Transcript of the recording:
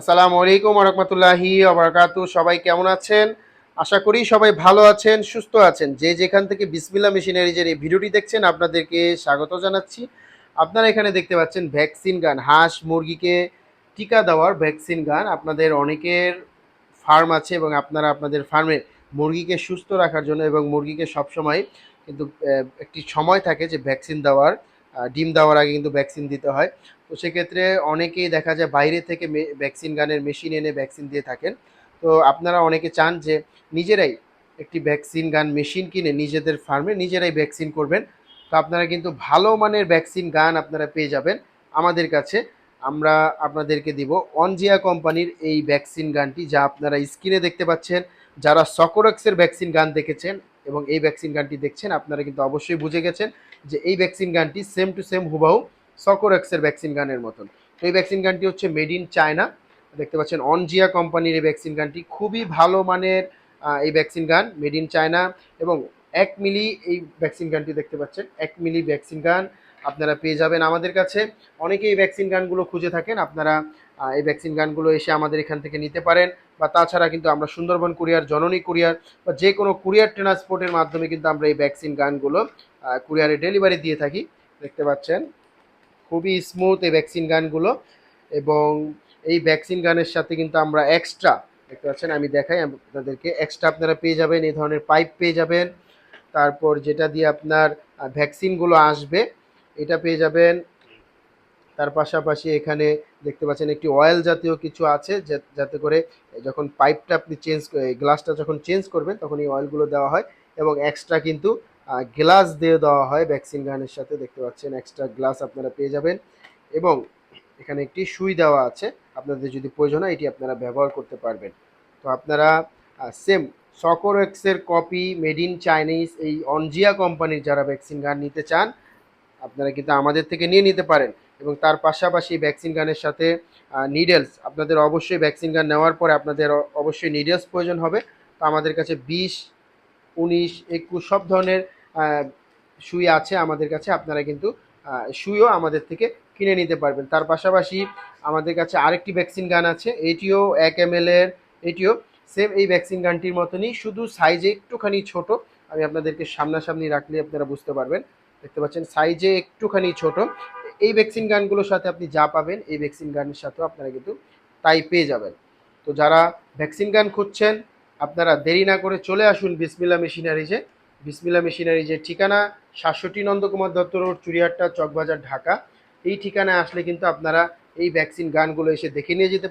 আসসালামু আলাইকুম রহমতুল্লাহি আবরকাতু সবাই কেমন আছেন? আশা করি সবাই ভালো আছেন, সুস্থ আছেন। যে যেখান থেকে বিসমিল্লা মেশিনারিজের এই ভিডিওটি দেখছেন, আপনাদেরকে স্বাগত জানাচ্ছি। আপনারা এখানে দেখতে পাচ্ছেন ভ্যাকসিন গান। হাঁস মুরগিকে টিকা দেওয়ার ভ্যাকসিন গান। আপনাদের অনেকের ফার্ম আছে এবং আপনারা আপনাদের ফার্মে মুরগিকে সুস্থ রাখার জন্য এবং মুরগিকে সবসময় কিন্তু একটি সময় থাকে যে ভ্যাকসিন দেওয়ার। ডিম দেওয়ার আগে কিন্তু ভ্যাকসিন দিতে হয়। তো সেক্ষেত্রে অনেকেই দেখা যায় বাইরে থেকে ভ্যাকসিন গানের মেশিন এনে ভ্যাকসিন দিয়ে থাকেন। তো আপনারা অনেকে চান যে নিজেরাই একটি ভ্যাকসিন গান মেশিন কিনে নিজেদের ফার্মে নিজেরাই ভ্যাকসিন করবেন। তো আপনারা কিন্তু ভালো মানের ভ্যাকসিন গান আপনারা পেয়ে যাবেন আমাদের কাছে। আমরা আপনাদেরকে দিব অনজিয়া কোম্পানির এই ভ্যাকসিন গানটি, যা আপনারা স্ক্রিনে দেখতে পাচ্ছেন। যারা সকোরক্সের ভ্যাকসিন গান দেখেছেন এবং এই ভ্যাকসিন গানটি দেখছেন, আপনারা কিন্তু অবশ্যই বুঝে গেছেন যে এই ভ্যাকসিন গানটি সেম টু সেম হুবাহু সকোরক্সের ভ্যাকসিন গানের মতন। তো এই ভ্যাকসিন গানটি হচ্ছে মেড ইন চায়না দেখতে পাচ্ছেন, অনজিয়া কোম্পানির এই ভ্যাকসিন গানটি খুবই ভালো মানের এই ভ্যাকসিন গান মেড ইন চায়না এবং এক মিলি এই ভ্যাকসিন গানটি দেখতে পাচ্ছেন, এক মিলি ভ্যাকসিন গান। আপনারা পেয়ে যাবেন আমাদের কাছে। অনেকেই ভ্যাকসিন গানগুলো খুঁজে থাকেন, আপনারা এই ভ্যাকসিন গানগুলো এসে আমাদের এখান থেকে নিতে পারেন। বা তাছাড়া কিন্তু আমরা সুন্দরবন কুরিয়ার, জননী কুরিয়ার বা যে কোনো কুরিয়ার ট্রান্সপোর্টের মাধ্যমে কিন্তু আমরা এই ভ্যাকসিন গানগুলো কুরিয়ারে ডেলিভারি দিয়ে থাকি। দেখতে পাচ্ছেন? খুবই স্মুথ এই ভ্যাকসিন গানগুলো এবং এই ভ্যাকসিন গানের সাথে কিন্তু আমরা এক্সট্রা দেখতে পাচ্ছেন? আমি দেখাই আপনাদেরকে এক্সট্রা আপনারা পেয়ে যাবেন, এই ধরনের পাইপ পেয়ে যাবেন। তারপর যেটা দিয়ে আপনার ভ্যাকসিনগুলো আসবে এটা পেয়ে যাবেন। তার পাশাপাশি এখানে দেখতে পাচ্ছেন একটি অয়েল জাতীয় কিছু আছে যাতে করে যখন পাইপটা আপনি চেঞ্জ গ্লাসটা যখন চেঞ্জ করবেন, তখন এই অয়েলগুলো দেওয়া হয় এবং এক্সট্রা কিন্তু গ্লাস দিয়ে দেওয়া হয় ভ্যাকসিন গানের সাথে। দেখতে পাচ্ছেন এক্সট্রা গ্লাস আপনারা পেয়ে যাবেন এবং এখানে একটি সুই দেওয়া আছে। আপনাদের যদি প্রয়োজন হয়, এটি আপনারা ব্যবহার করতে পারবেন। তো আপনারা সেম সকোরেক্সের কপি মেড ইন চাইনিজ এই অনজিয়া কোম্পানির যারা ভ্যাকসিন গান নিতে চান আপনারা কিন্তু আমাদের থেকে নিয়ে নিতে পারেন। এবং তার পাশাপাশি ভ্যাকসিন গানের সাথে নিডেলস আপনাদের অবশ্যই ভ্যাকসিন গান নেওয়ার পরে আপনাদের অবশ্যই নিডেলস প্রয়োজন হবে। তো আমাদের কাছে বিশ, উনিশ, একুশ সব ধরনের সুই আছে আমাদের কাছে। আপনারা কিন্তু সুইও আমাদের থেকে কিনে নিতে পারবেন। তার পাশাপাশি আমাদের কাছে আরেকটি ভ্যাকসিন গান আছে, এটিও এক এম এল এর, এটিও সেম এই ভ্যাকসিন গানটির মতনই, শুধু সাইজে একটুখানি ছোট। আমি আপনাদেরকে সামনাসামনি রাখলে আপনারা বুঝতে পারবেন। দেখতে পাচ্ছেন, সাইজে একটুখানি ছোট। এই ভ্যাকসিন গানগুলোর সাথে আপনি যা পাবেন, এই ভ্যাকসিন গানের সাথেও আপনারা কিন্তু তাই পেয়ে যাবেন। তো যারা ভ্যাকসিন গান খুঁজছেন, আপনারা দেরি না করে চলে আসুন বিসমিল্লা মেশিনারিজে। বিসমিল্লা মেশিনারিজের ঠিকানা সাতষট্টি নন্দকুমার দত্ত রোড চুরিয়াট্টা চকবাজার, ঢাকা। এই ঠিকানায় আসলে কিন্তু আপনারা এই ভ্যাকসিন গানগুলো এসে দেখে নিয়ে যেতে